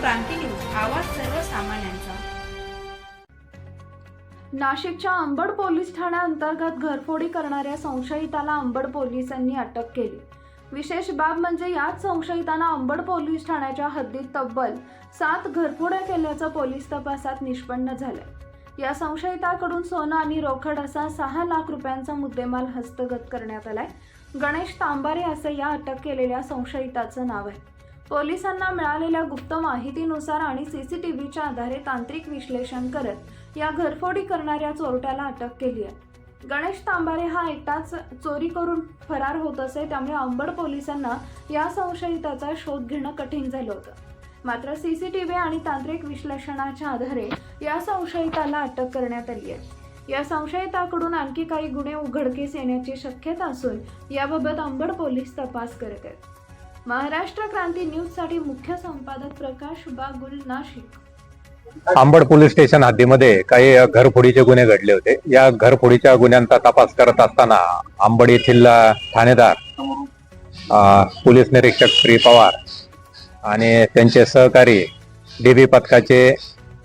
क्रांती news आवाज सर्वसामान्यांचा. नाशिकच्या अंबड पोलीस ठाण्याअंतर्गत घरफोडी करणाऱ्या संशयिताला अंबड पोलिसांनी अटक केली. विशेष बाब म्हणजे याच संशयितांना अंबड पोलीस ठाण्याच्या हद्दीत तब्बल सात घरफोड्या केल्याचं पोलीस तपासात निष्पन्न झालंय. या संशयिताकडून सोनं आणि रोखड असा सहा लाख रुपयांचा मुद्देमाल हस्तगत करण्यात आलाय. गणेश तांबारे असं या अटक केलेल्या संशयिताचं नाव आहे. पोलिसांना मिळालेल्या गुप्त माहितीनुसार आणि सीसीटीव्हीच्या आधारे तांत्रिक विश्लेषण करत या घरफोडी करणाऱ्या चोरट्याला अटक केली आहे. गणेश तांबारे हा एकटाच चोरी करून फरार होत असे त्यामुळे अंबड पोलिसांना या संशयिताचा शोध घेणं कठीण झालं होतं. मात्र सीसीटीव्ही आणि तांत्रिक विश्लेषणाच्या आधारे या संशयिताला अटक करण्यात आली आहे. या संशयिताकडून आणखी काही गुन्हे उघडकीस येण्याची शक्यता असून याबाबत अंबड पोलीस तपास करत आहेत. महाराष्ट्र क्रांती न्यूजसाठी मुख्य संपादक प्रकाश बागुल नाशिक. आंबड पोलीस स्टेशन हद्दीमध्ये काही घरफोडीचे गुन्हे घडले होते. या घरफोडीच्या गुन्ह्यांचा तपास करत असताना आंबड येथील ठाणेदार पोलीस निरीक्षक श्री पवार आणि त्यांचे सहकारी डीबी पथकाचे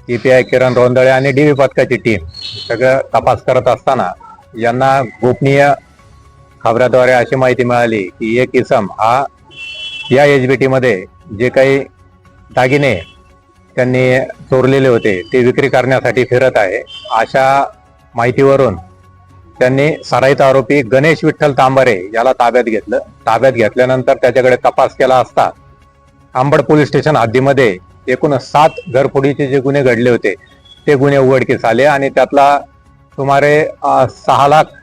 ईपीआय किरण रोंदळे आणि डीबी पथकाची टीम सगळं तपास करत असताना यांना गोपनीय खबऱ्याद्वारे अशी माहिती मिळाली की एक इसम हा या एच बी टीमध्ये जे काही दागिने त्यांनी चोरलेले होते ते विक्री करण्यासाठी फिरत आहे. अशा माहितीवरून त्यांनी सराईत आरोपी गणेश विठ्ठल तांबारे याला ताब्यात घेतलं. ताब्यात घेतल्यानंतर त्याच्याकडे तपास केला असता आंबड पोलीस स्टेशन हद्दीमध्ये एकूण सात घरफोडीचे जे गुन्हे घडले होते ते गुन्हे उघडकीस आले आणि त्यातला सुमारे सहा लाख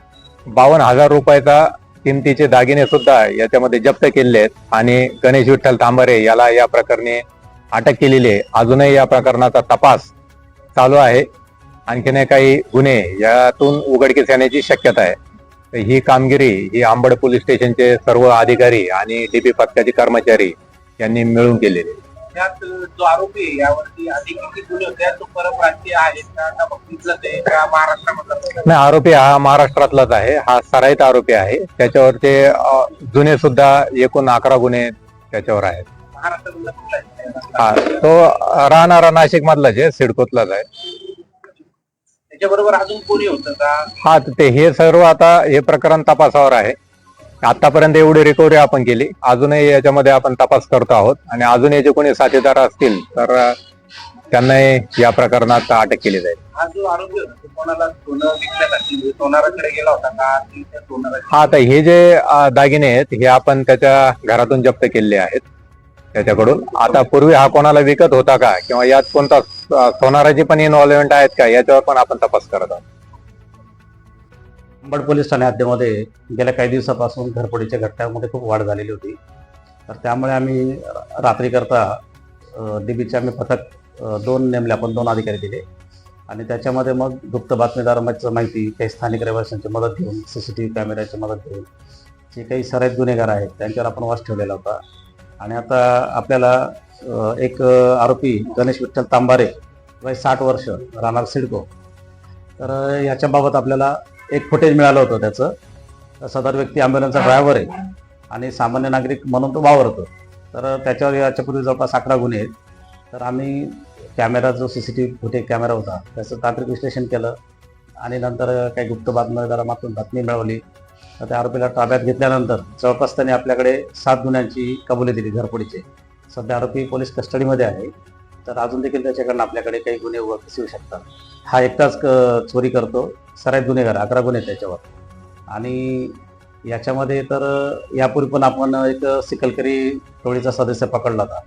बावन्न हजार रुपयाचा किमतीचे दागिने सुद्धा याच्यामध्ये जप्त केलेले आहेत. आणि गणेश विठ्ठल तांबरे याला या प्रकरणी अटक केलेली आहे. अजूनही या प्रकरणाचा तपास चालू आहे. आणखीन काही गुन्हे यातून उघडकीस येण्याची शक्यता आहे. ही कामगिरी ही आंबड पोलीस स्टेशनचे सर्व अधिकारी आणि डीपी पथकाचे कर्मचारी यांनी मिळून केलेली आहे. त्यात जो आरोपी आहे यावरती अधिक किती गुन्हे होते तो परप्रांतीय आहे का आता आहे का महाराष्ट्रामधला नाही आरोपी हा महाराष्ट्रातलाच आहे हा सराईत आरोपी आहे. त्याच्यावर ते अ, जुने सुद्धा एकूण अकरा गुन्हे त्याच्यावर आहेत. महाराष्ट्रामधला कुठला आहे? हा तो राहणारा नाशिक मधलाच आहे सिडकोतलाच आहे. त्याच्याबरोबर अजून कोणी होतं का? हा तर ते हे सर्व आता हे प्रकरण तपासावर आहे. आतापर्यंत एवढी रिकव्हरी आपण केली. अजूनही याच्यामध्ये आपण तपास करतो आहोत. आणि अजून याचे कोणी साथीदार असतील तर त्यांनाही या प्रकरणात अटक केली जाईल. हा आता हे जे दागिने आहेत हे आपण त्याच्या घरातून जप्त केलेले आहेत त्याच्याकडून. आता पूर्वी हा कोणाला विकत होता का? किंवा यात कोणता सोनाराची पण इन्व्हॉल्वमेंट आहेत का? याच्यावर पण आपण तपास करत आहोत. अंबड पोलीस ठाणे हद्दीमध्ये गेल्या काही दिवसापासून घरफोडीच्या घटनांमध्ये खूप वाढ झालेली होती. तर त्यामुळे आम्ही रात्रीकरता डीबीचे आम्ही पथक दोन नेमले आपण दोन अधिकारी दिले. आणि त्याच्यामध्ये मग गुप्त बातमीदार माहिती काही स्थानिक रहिवाशांची मदत घेऊन सी सी टी व्ही कॅमेऱ्याची मदत घेऊन जे काही सराईत गुन्हेगार आहेत त्यांच्यावर आपण वास ठेवलेला होता. आणि आता आपल्याला एक आरोपी गणेश विठ्ठल तांबारे वय साठ वर्ष राहणार सिडको. तर याच्याबाबत आपल्याला एक फुटेज मिळालं होतं त्याचं. सदर व्यक्ती ॲम्ब्युलन्सचा ड्रायव्हर आहे. आणि सामान्य नागरिक म्हणून तो वावरतो. तर त्याच्यावर याच्यापूर्वी जवळपास अकरा गुन्हे आहेत. तर आम्ही कॅमेरा जो C C T V footage camera होता त्याचं तांत्रिक विश्लेषण केलं. आणि नंतर काही गुप्त बातमीदारामातून बातमी मिळवली. तर त्या आरोपीला ताब्यात घेतल्यानंतर जवळपास त्याने आपल्याकडे सात गुन्ह्यांची कबुली दिली घरफोडीचे सध्या आरोपी पोलीस कस्टडीमध्ये आहे. तर अजून देखील त्याच्याकडनं आपल्याकडे काही गुन्हे उघडकीस येऊ शकतात? हा एकटाच क- चोरी करतो. सराईत गुन्हेगार अकरा गुन्हे त्याच्यावर. आणि याच्यामध्ये तर यापूर्वी पण आपण एक सिकलकरी टोळीचा सदस्य पकडला होता.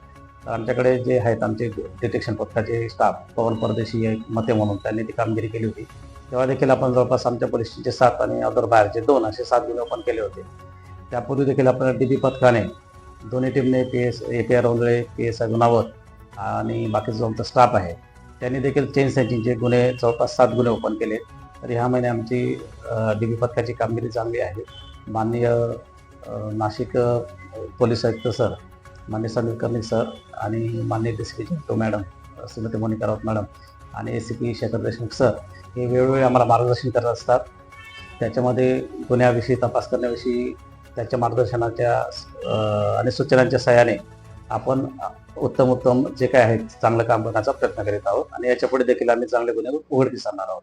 तर आमच्याकडे जे आहेत आमचे डिटेक्शन पथकाचे स्टाफ पवन परदेशी एक मते म्हणून त्यांनी ती कामगिरी केली होती. तेव्हा देखील आपण जवळपास आमच्या पोलीस सात आणि अदर बाहेरचे दोन असे सात गुन्हे ओपन केले होते. त्यापूर्वी देखील आपण डी बी पथकाने दोन्ही टीमने P S A P R Rondale P S I Gunawat आणि बाकीचा जो आमचा स्टाफ आहे त्यांनी देखील चेन सेंचिंगचे गुन्हे जवळपास सात गुन्हे ओपन केले. तर ह्या महिने आमची डी बी पथकाची कामगिरी चांगली आहे. माननीय नाशिक पोलीस आयुक्त सर माननीय समीर कर्णिक सर आणि माननीय D C P Janto madam Shrimati Monika Raut madam आणि A C P Shekhar Deshmukh sir हे वेळोवेळी आम्हाला मार्गदर्शन करत असतात. त्याच्यामध्ये गुन्ह्याविषयी तपास करण्याविषयी त्याच्या मार्गदर्शनाच्या आणि सूचनांच्या सहाय्याने आपण उत्तम उत्तम जे काय आहे चांगलं काम करण्याचा प्रयत्न करीत आहोत. आणि याच्यापुढे देखील आम्ही चांगले गुन्हे उघडकीस आणणार आहोत.